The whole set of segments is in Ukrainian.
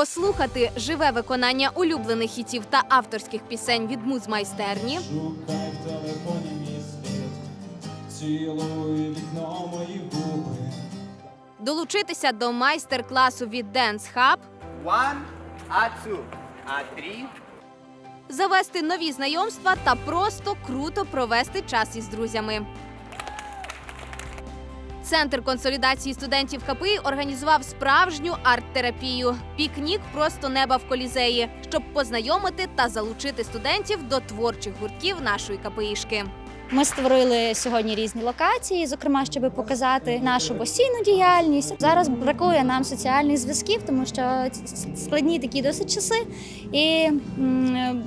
Послухати живе виконання улюблених хітів та авторських пісень від музмайстерні, Шукай в телефоні мій слід, цілуй вікно мої губи. долучитися до майстер-класу від Dance Hub, One, a two, a three. завести нові знайомства та просто круто провести час із друзями. Центр консолідації студентів КПІ організував справжню арт-терапію пікнік просто неба в колізеї, щоб познайомити та залучити студентів до творчих гуртків нашої КПІшки. Ми створили сьогодні різні локації, зокрема, щоб показати нашу постійну діяльність. Зараз бракує нам соціальних зв'язків, тому що складні такі досить часи, і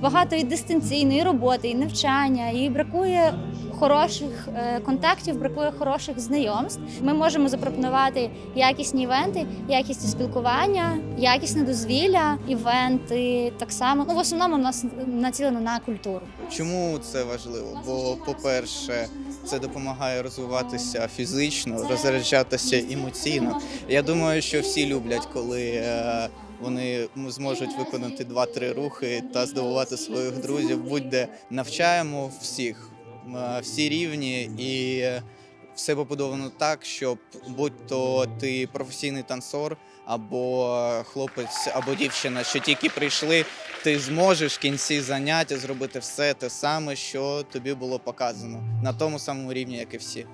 багато і дистанційної роботи, і навчання, і бракує. Хороших е, контактів, бракує хороших знайомств. Ми можемо запропонувати якісні івенти, якісні спілкування, якісне дозвілля, івенти. Так само ну в основному у нас націлено на культуру. Чому це важливо? Бо, по-перше, це допомагає розвиватися фізично, розряджатися емоційно. Я думаю, що всі люблять, коли е, вони зможуть виконати 2-3 рухи та здивувати своїх друзів. Будь-де навчаємо всіх, е, всі рівні і. Е, Все побудовано так, щоб будь-то ти професійний танцор, або хлопець, або дівчина, що тільки прийшли, ти зможеш в кінці заняття зробити все те саме, що тобі було показано на тому самому рівні, як і всі.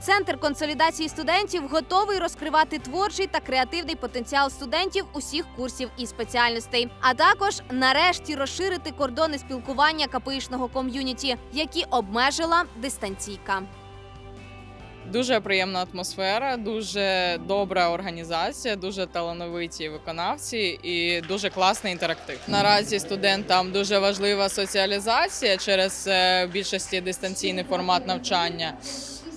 Центр консолідації студентів готовий розкривати творчий та креативний потенціал студентів усіх курсів і спеціальностей, а також нарешті розширити кордони спілкування КПІшного ком'юніті, які обмежила дистанційка. Дуже приємна атмосфера, дуже добра організація, дуже талановиті виконавці і дуже класний інтерактив. Наразі студентам дуже важлива соціалізація через е, більшості дистанційний формат навчання.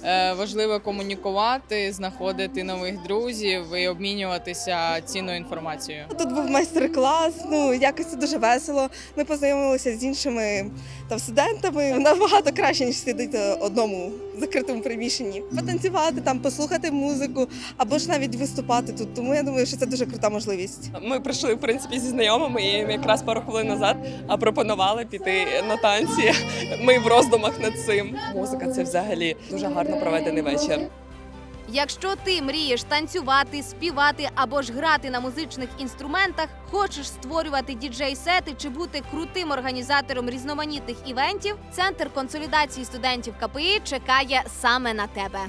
Е, Важливо комунікувати, знаходити нових друзів і обмінюватися цінною інформацією. Тут був майстер-клас, ну якось це дуже весело. Ми познайомилися з іншими там студентами. Набагато краще, ніж сидіти одному в закритому приміщенні. Потанцювати там, послухати музику або ж навіть виступати тут. Тому я думаю, що це дуже крута можливість. Ми прийшли в принципі зі знайомими і якраз пару хвилин назад а пропонували піти на танці. Ми в роздумах над цим. Музика це взагалі дуже гарно проведений вечір. Якщо ти мрієш танцювати, співати або ж грати на музичних інструментах, хочеш створювати діджей-сети чи бути крутим організатором різноманітних івентів, центр консолідації студентів КПІ чекає саме на тебе.